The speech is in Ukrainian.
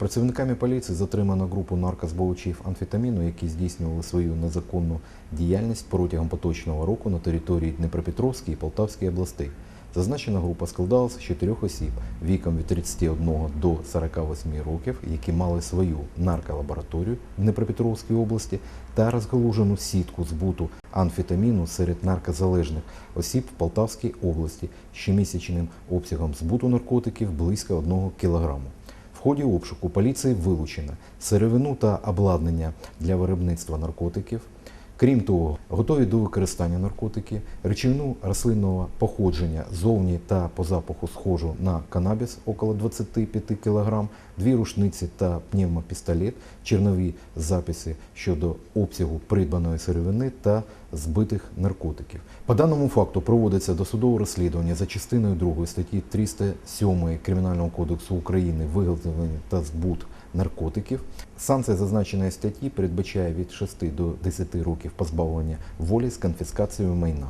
Працівниками поліції затримано групу наркозбувачів амфетаміну, які здійснювали свою незаконну діяльність протягом поточного року на території Дніпропетровської і Полтавської областей. Зазначена група складалася з чотирьох осіб віком від 31 до 48 років, які мали свою нарколабораторію в Дніпропетровській області та розгалужену сітку збуту амфетаміну серед наркозалежних осіб в Полтавській області щомісячним обсягом збуту наркотиків близько 1 кілограму. В ході обшуку поліції вилучено сировину та обладнання для виробництва наркотиків. Крім того, готові до використання наркотики, речовину рослинного походження зовні та по запаху схожу на канабіс около 25 кг, дві рушниці та пневмопістолет, чернові записи щодо обсягу придбаної сировини та збитих наркотиків. По даному факту проводиться досудове розслідування за частиною 2 статті 307 Кримінального кодексу України виготовлення та збут наркотиків. Санкція зазначеної статті передбачає від 6 до 10 років позбавлення волі з конфіскацією майна.